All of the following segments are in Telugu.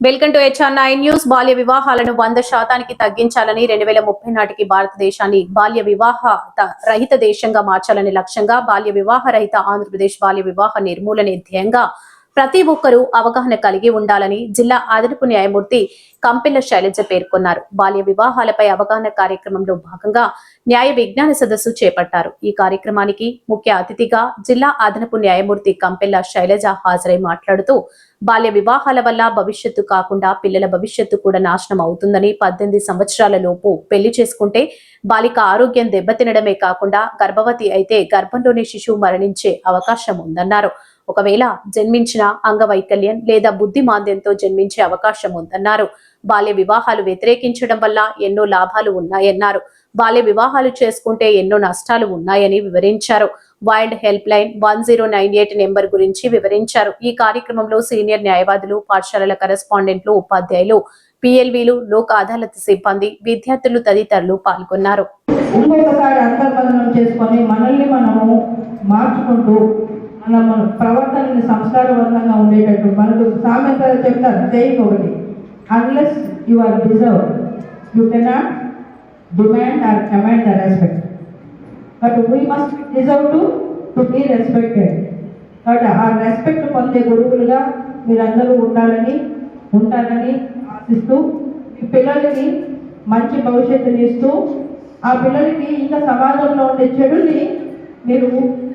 Welcome to HR nine news. బాల్య వివాహాలను వంద శాతానికి తగ్గించాలని రెండు వేల ముప్పై నాటికి భారతదేశాన్ని బాల్య వివాహ త- రహిత దేశంగా మార్చాలని లక్ష్యంగా బాల్య వివాహ రహిత ఆంధ్రప్రదేశ్ బాల్య వివాహ నిర్మూలనే ధ్యేయంగా ప్రతి ఒక్కరూ అవగాహన కలిగి ఉండాలని జిల్లా అదనపు న్యాయమూర్తి కంపెల్ల శైలజ పేర్కొన్నారు. బాల్య వివాహాలపై అవగాహన కార్యక్రమంలో భాగంగా న్యాయ విజ్ఞాన సదస్సు చేపట్టారు. ఈ కార్యక్రమానికి ముఖ్య అతిథిగా జిల్లా అదనపు న్యాయమూర్తి కంపెల్ల శైలజ హాజరై మాట్లాడుతూ బాల్య వివాహాల వల్ల భవిష్యత్తు కాకుండా పిల్లల భవిష్యత్తు కూడా నాశనం అవుతుందని పద్దెనిమిది సంవత్సరాల లోపు పెళ్ళి చేసుకుంటే బాలిక ఆరోగ్యం దెబ్బతినడమే కాకుండా గర్భవతి అయితే గర్భంలోనే శిశువు మరణించే అవకాశం ఉందన్నారు. ఒకవేళ జన్మించిన అంగవైకల్యం లేదా బుద్ధి మాంద్యంతో జన్మించే అవకాశం ఉందన్నారు. బాల్య వివాహాలు వ్యతిరేకించడం వల్ల ఎన్నో లాభాలు ఉన్నాయన్నారు. బాల్య వివాహాలు చేసుకుంటే ఎన్నో నష్టాలు ఉన్నాయని వివరించారు. Wild helpline one zero nine eight number గురించి వివరించారు. ఈ కార్యక్రమంలో సీనియర్ న్యాయవాదులు పాఠశాలల కరెస్పాండెంట్లు ఉపాధ్యాయులు పిఎల్వీలు లోక్ అదాలత్ సిబ్బంది విద్యార్థులు తదితరులు పాల్గొన్నారు. ఇంకొకసారి అంతర్బంధనం చేసుకొని మనల్ని మనము మార్చుకుంటూ మన మన ప్రవర్తనని సంస్కారవంతంగా ఉండేటట్టు మనకు సామెత చెప్తారు సేయింగ్ ఒకటి unless you are deserve you cannot demand or command the respect but we must deserve to to be respected but ఆ రెస్పెక్ట్ పొందే గురువులుగా మీరందరూ ఉండాలని ఉంటారని ఆశిస్తూ మీ పిల్లలకి మంచి భవిష్యత్తుని ఇస్తూ ఆ పిల్లలకి ఇంకా సమాజంలో ఉండే చెడుని మీరు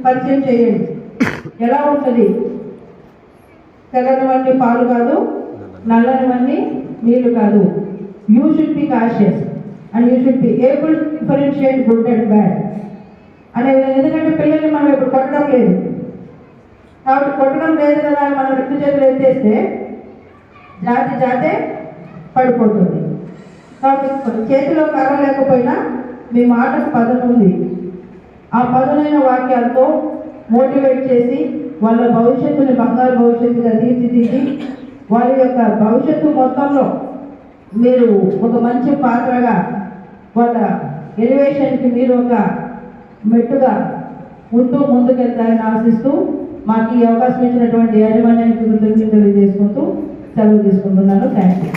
పరిచయం చేయండి. ఎలా ఉంటుంది? తెల్లనివన్నీ పాలు కాదు నల్లనివన్నీ నీళ్ళు కాదు. You should be cautious and you should be able differentiate good and bad అనే ఎందుకంటే పిల్లల్ని మనం ఇప్పుడు కొట్టడం లేదు. కాబట్టి కొట్టడం లేదు కదా అని మనం రెండు చేతులు ఎత్తేస్తే జాతి జాతే పడిపోతుంది. కాబట్టి చేతిలో కర్ర లేకపోయినా మీ మాటకు పదం ఉంది ఆ పదునైన వాక్యాలతో మోటివేట్ చేసి వాళ్ళ భవిష్యత్తుని బంగారు భవిష్యత్తుగా తీర్చిదిద్ది వాళ్ళ యొక్క భవిష్యత్తు మొత్తంలో మీరు ఒక మంచి పాత్రగా వాళ్ళ ఎలివేషన్కి మీరు ఒక మెట్టుగా ఉంటూ ముందుకెళ్తారని ఆశిస్తూ మాకు ఈ అవకాశం ఇచ్చినటువంటి యాజమాన్యానికి కృతజ్ఞతలు తెలియజేసుకుంటూ సెలవు తీసుకుంటున్నాను. Thank you